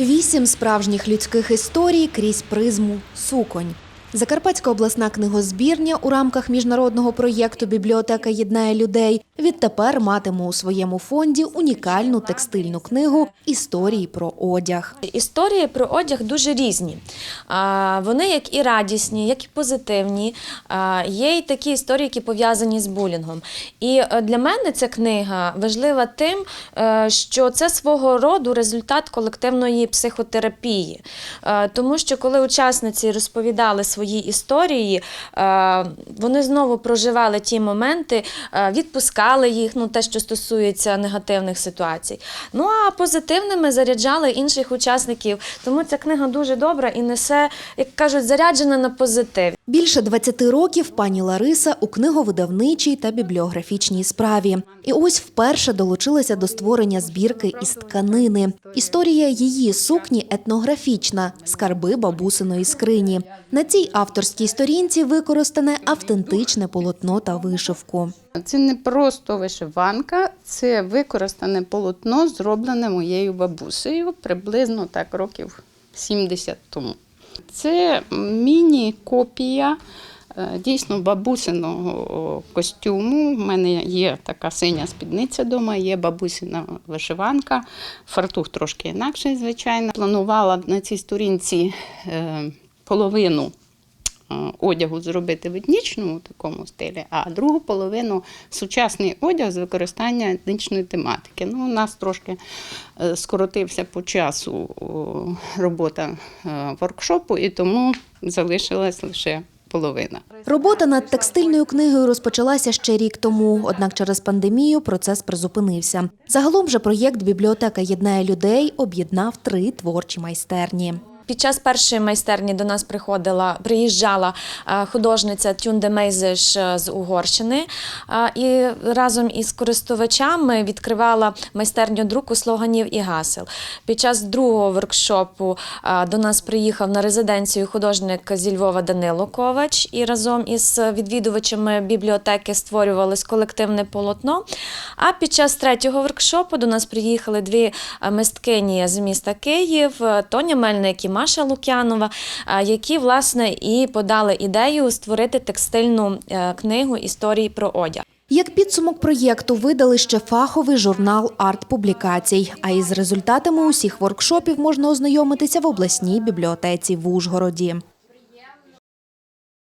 Вісім справжніх людських історій крізь призму суконь. Закарпатська обласна книгозбірня у рамках міжнародного проєкту Бібліотека єднає людей відтепер матиме у своєму фонді унікальну текстильну книгу Історії про одяг. Історії про одяг дуже різні. Вони як і радісні, як і позитивні. Є й такі історії, які пов'язані з булінгом. І е, для мене ця книга важлива тим, е, що це свого роду результат колективної психотерапії. Е, Тому що коли учасниці розповідали свої історії, е, вони знову проживали ті моменти, е, відпускали їх, ну те, що стосується негативних ситуацій. Ну а позитивними заряджали інших учасників. Тому ця книга дуже добра і несе, як кажуть, заряджена на позитив. Більше 20 років пані Лариса у книговидавничій та бібліографічній справі. І ось вперше долучилася до створення збірки із тканини. Історія її сукні етнографічна скарби бабусиної скрині. На цій авторській сторінці використане автентичне полотно та вишивку. Це не просто вишиванка, це використане полотно, зроблене моєю бабусею приблизно так років 70 тому. Це міні-копія е, дійсно бабусиного костюму. У мене є така синя спідниця вдома, є бабусина вишиванка, фартух трошки інакший, звичайно. Планувала на цій сторінці е, половину одягу зробити в етнічному такому стилі, а другу половину сучасний одяг з використання етнічної тематики. Ну, у нас трошки е, скоротився по часу робота е, воркшопу, і тому залишилась лише половина. Робота над текстильною книгою розпочалася ще рік тому, однак через пандемію процес призупинився. Загалом же проєкт Бібліотека єднає людей об'єднав три творчі майстерні. Під час першої майстерні до нас приходила, приїжджала е, художниця Тюнде Мейзеш е, з Угорщини е, і разом із користувачами відкривала майстерню друку слоганів і гасел. Під час другого воркшопу до нас приїхав на резиденцію художник зі Львова Данило Ковач і разом із відвідувачами бібліотеки створювалось колективне полотно. А під час третього воркшопу до нас приїхали дві е, мисткині з міста Київ, е, Тоня Мельник і Маша Лук'янова, е, які власне і подали ідею створити текстильну книгу історії про одяг. Як підсумок проєкту видали ще фаховий журнал арт-публікацій. А із результатами усіх воркшопів можна ознайомитися в обласній бібліотеці в Ужгороді.